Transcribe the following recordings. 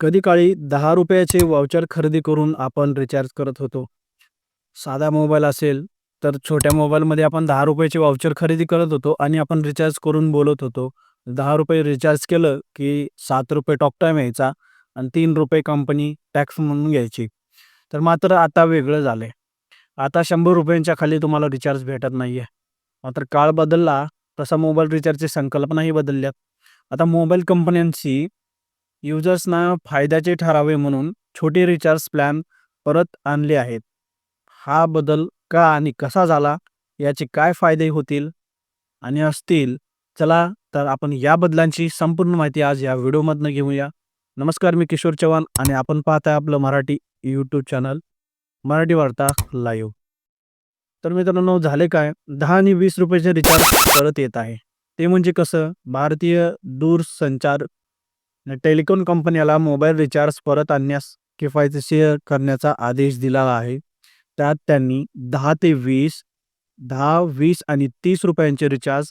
कधी काळी दहा रुपयाचे वाउचर खरेदी करून आपण रिचार्ज करत होतो. साधा मोबाईल असेल, तर छोट्या मोबाईलमध्ये आपण दहा रुपयाचे वाउचर खरेदी करत होतो आणि आपण रिचार्ज करून बोलत होतो. ₹10 रिचार्ज केलं, की ₹7 टॉक टाईम यायचा आणि तीन रुपये कंपनी टॅक्स म्हणून घ्यायची. तर मात्र आता वेगळं झालं आहे आता ₹100 खाली तुम्हाला रिचार्ज भेटत नाही आहे मात्र काळ बदलला, तसा मोबाईल रिचार्जची संकल्पनाही बदलल्यात. आता मोबाईल कंपन्यांची युजर्सना फायद्याचे ठरावे म्हणून छोटे रिचार्ज प्लॅन परत आणले आहेत. हा बदल का आणि कसा झाला? याचे काय फायदे होतील आणि असतील? चला तर आपण या बदलांची संपूर्ण माहिती आज या व्हिडिओमधनं घेऊया. नमस्कार, मी किशोर चव्हाण आणि आपण पाहताय आपलं मराठी यूट्यूब चॅनल मराठी वार्ता लाईव्ह. तर मित्रांनो झाले काय, दहा आणि ₹20चे रिचार्ज परत येत आहे. ते म्हणजे कसं? भारतीय दूरसंचार टेलिकॉम कंपन्याला मोबाईल रिचार्ज परत आणण्यास किफायतशीर करण्याचा आदेश दिला आहे. त्यात त्यांनी दहा ते वीस दहा वीस आणि ₹30 रिचार्ज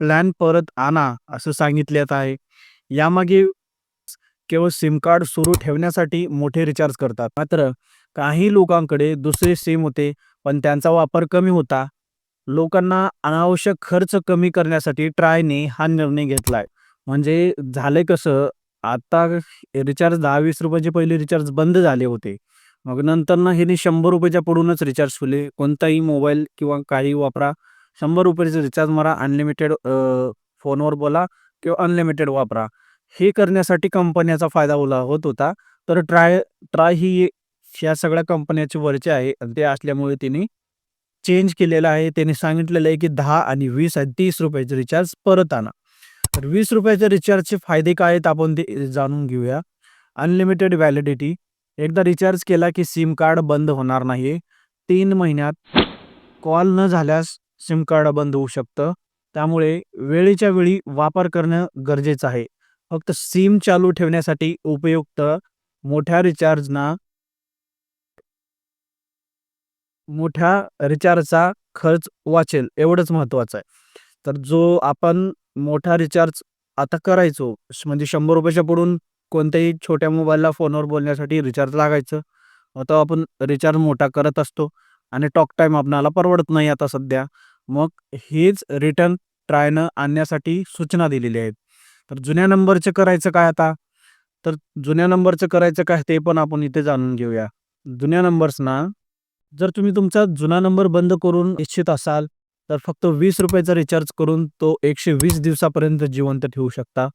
प्लॅन परत आणा असं सांगितल्यात आहे. यामागे केवळ सिम कार्ड सुरू ठेवण्यासाठी मोठे रिचार्ज करतात. मात्र काही लोकांकडे दुसरे सिम होते, पण त्यांचा वापर कमी होता. लोकांना अनावश्यक खर्च कमी करण्यासाठी ट्रायने हा निर्णय घेतला आहे म्हणजे झालं कसं, आता रिचार्ज दहा वीस रुपयाचे पहिले रिचार्ज बंद झाले होते. मग नंतर ना ह्याने ह्यांनी ₹100 पुढूनच रिचार्ज ठेवले. कोणताही मोबाईल किंवा काही वापरा, ₹100 रिचार्ज मारा, अनलिमिटेड फोनवर बोला किंवा अनलिमिटेड वापरा. हे करण्यासाठी कंपन्याचा फायदा होला होत होता. तर ट्राय ट्राय ही ह्या सगळ्या कंपन्याचे वरचे आहे आणि ते असल्यामुळे त्यांनी चेंज केलेलं आहे. त्यांनी सांगितलेलं आहे, की दहा आणि वीस आणि ₹30चे रिचार्ज परत आणा. तर ₹20च्या रिचार्जचे फायदे काय आहेत आपण ते जाणून घेऊया. अनलिमिटेड व्हॅलिडिटी एकदा रिचार्ज केला, की सिम कार्ड बंद होणार नाही. तीन महिन्यात कॉल न झाल्यास सिम कार्ड बंद होऊ शकतं. त्यामुळे वेळेच्या वेळी वापर करणं गरजेचं आहे. फक्त सिम चालू ठेवण्यासाठी उपयुक्त मोठ्या रिचार्जना मोठ्या रिचार्जचा खर्च वाचेल एवढंच महत्त्वाचं आहे. तर जो आपण मोठा रिचार्ज आता करायचो, म्हणजे ₹100च्या पुढून कोणत्याही छोट्या मोबाईलला फोनवर बोलण्यासाठी रिचार्ज लागायचं. आता आपण रिचार्ज मोठा करत असतो आणि टॉक टाईम आपणाला परवडत नाही आता सध्या. मग हेच रिटर्न ट्रायनं आणण्यासाठी सूचना दिलेली आहेत. तर जुन्या नंबरचं करायचं काय आता? तर जुन्या नंबरचं करायचं काय ते पण आपण इथे जाणून घेऊया. जुन्या नंबर्सना जर तुम्ही तुमचा जुना नंबर बंद करून इच्छित असाल, तर फक्त ₹20चा रिचार्ज करून तो 120 दिवसापर्यंत जिवंत ठेवू शकता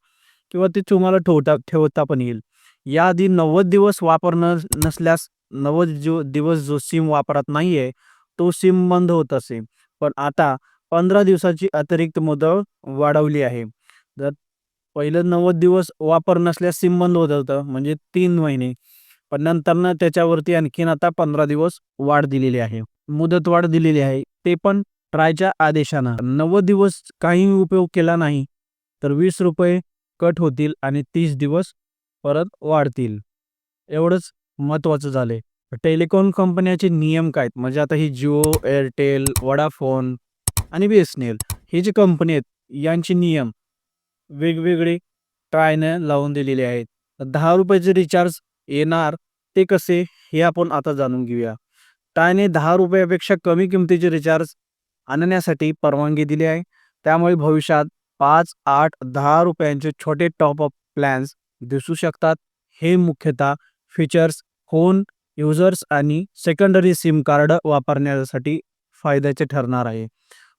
किंवा ते तुम्हाला ठेवता ठेवता पण येईल. याआधी 90 दिवस वापरणं नसल्यास 90 जो दिवस जो सिम वापरात आहे तो सिम बंद होत असे. पण आता 15 दिवसाची अतिरिक्त मुदत वाढवली आहे. जर पहिलं 90 दिवस वापर नसल्यास सिम बंद होत होतं, म्हणजे तीन महिने. पण नंतरनं त्याच्यावरती आणखीन आता 15 दिवस वाढ दिलेली आहे. मुदतवाढ दिलेली आहे. ते पण ट्रायच्या आदेशानं. 90 दिवस काही उपयोग केला नाही, तर ₹20 कट होतील आणि तीस दिवस परत वाढतील. एवढंच महत्त्वाचं झालंय. टेलिकॉम कंपन्याचे नियम काय आहेत? म्हणजे आता ही जिओ, एअरटेल, वडाफोन आणि बी-एस-एन-एल हे जे कंपनी आहेत, यांचे नियम वेगवेगळे ट्रायनं लावून दिलेले आहेत. ₹10चे रिचार्ज येणार ते कसे? हे आपण आता जाणून घेऊया. ट्रायने दहा रुपयापेक्षा कमी किमतीचे रिचार्ज आणण्यासाठी परवानगी दिली आहे. त्यामुळे भविष्यात 5, 8, ₹10चे छोटे टॉप अप प्लॅन्स दिसू शकतात. हे मुख्यतः फीचर्स फोन युजर्स आणि सेकंडरी सिम कार्ड वापरण्यासाठी फायद्याचे ठरणार आहे.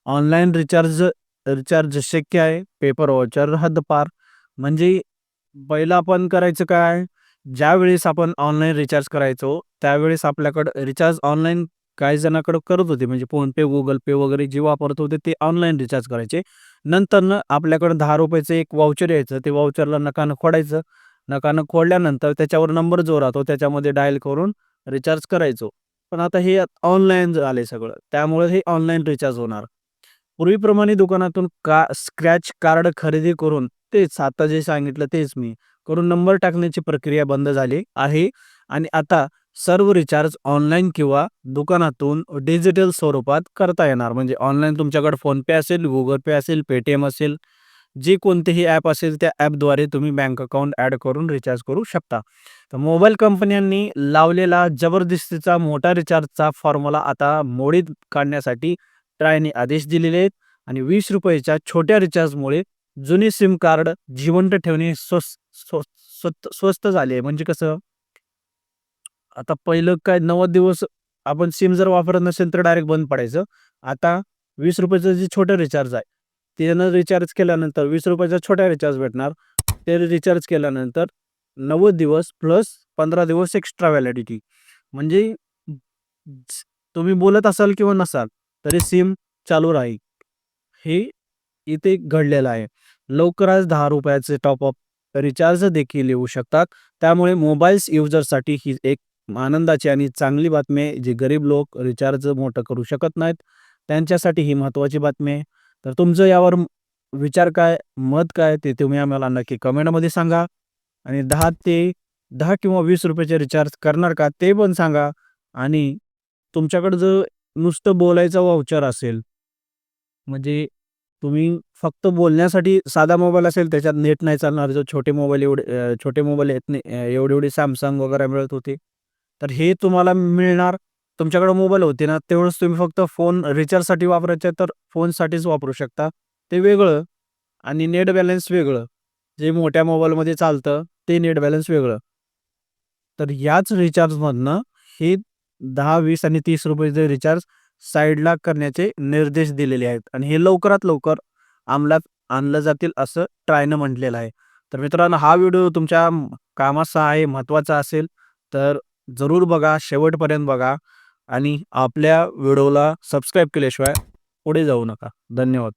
ऑनलाईन रिचार्ज रिचार्ज शक्य आहे. पेपर वॉचर हद्दपार. म्हणजे पहिलं आपण करायचं काय? ज्यावेळेस आपण ऑनलाईन रिचार्ज करायचो, त्यावेळेस आपल्याकडं रिचार्ज ऑनलाईन काही जणांकडे करत होते. म्हणजे फोनपे, गुगल पे वगैरे जे वापरत होते ते ऑनलाईन रिचार्ज करायचे. नंतरनं आपल्याकडं ₹10चं एक वाउचर यायचं. ते वाउचरला नकानं खोडायचं. नकानं खोडल्यानंतर त्याच्यावर नंबर जो राहतो त्याच्यामध्ये डायल करून रिचार्ज करायचो. पण आता हे ऑनलाईन आले सगळं. त्यामुळे हे ऑनलाईन रिचार्ज होणार. पूर्वीप्रमाणे दुकानातून का स्क्रॅच कार्ड खरेदी करून तेच आता जे सांगितलं तेच मी करून नंबर टाकण्याची प्रक्रिया बंद झाली आहे आणि आता सर्व रिचार्ज ऑनलाईन किंवा दुकानातून डिजिटल स्वरूपात करता येणार. म्हणजे ऑनलाईन तुमच्याकडे फोनपे असेल, गुगल पे असेल, पेटीएम असेल जे कोणतेही ॲप असेल त्या ॲपद्वारे तुम्ही बँक अकाउंट ॲड करून रिचार्ज करू शकता. तर मोबाईल कंपन्यांनी लावलेला जबरदस्तीचा मोठा रिचार्जचा फॉर्म्युला आता मोडीत काढण्यासाठी ट्रायने आदेश दिलेले आहेत आणि वीस रुपयेच्या छोट्या रिचार्जमुळे जुनी सिम कार्ड जिवंत ठेवणे स्वस् स्व स्वस्त झाले आहे. म्हणजे कसं आता पहिलं काय 90 दिवस आपण सिम जर वापरत नसेल तर डायरेक्ट बंद पडायचं. आता वीस रुपयाचं जे छोटं रिचार्ज आहे, त्यानं रिचार्ज केल्यानंतर वीस रुपयाचा छोटा रिचार्ज भेटणार. ते रिचार्ज केल्यानंतर 90 दिवस प्लस 15 दिवस एक्स्ट्रा व्हॅलिडिटी. म्हणजे तुम्ही बोलत असाल किंवा नसाल तरी सिम चालू राहील. हे इथे घडलेलं आहे. लवकरच दहा रुपयाचे टॉपअप रिचार्ज देखील येऊ शकतात. त्यामुळे मोबाईल्स युजरसाठी ही एक आनंदाची आणि चांगली बातमी आहे. जे गरीब लोक रिचार्ज मोठं करू शकत नाहीत, त्यांच्यासाठी ही महत्त्वाची बातमी आहे. तर तुमचं यावर विचार काय, मत काय ते तुम्ही आम्हाला नक्की कमेंटमध्ये सांगा आणि दहा ते दहा किंवा वीस रुपयाचे रिचार्ज करणार का ते पण सांगा आणि तुमच्याकडे जर नुसतं बोलायचा व्हाउचर असेल म्हणजे तुम्ही फक्त बोलण्यासाठी साधा मोबाईल असेल त्याच्यात नेट नाही चालणार. जो छोटे मोबाईल एवढे छोटे मोबाईल आहेत नाही एवढे-एवढे सॅमसंग वगैरे मिळत होते. तर हे तुम्हाला मिळणार. तुमच्याकडे मोबाईल होते ना तेवढंच तुम्ही फक्त फोन रिचार्जसाठी वापरायचे तर फोनसाठीच वापरू शकता. ते वेगळं आणि नेट बॅलन्स वेगळं. जे मोठ्या मोबाईलमध्ये चालतं ते नेट बॅलन्स वेगळं. तर याच रिचार्जमधनं हे दहा वीस आणि तीस रुपयेचे रिचार्ज साईडला करण्याचे निर्देश दिलेले आहेत आणि हे लवकरात लवकर अंमलात आणलं जातील असं ट्रायनं म्हटलेलं आहे. तर मित्रांनो हा व्हिडिओ तुमच्या कामाचा आहे, महत्त्वाचा असेल तर जरूर बघा, शेवटपर्यंत बघा आणि आपल्या व्हिडिओला सबस्क्राईब केल्याशिवाय पुढे जाऊ नका. धन्यवाद.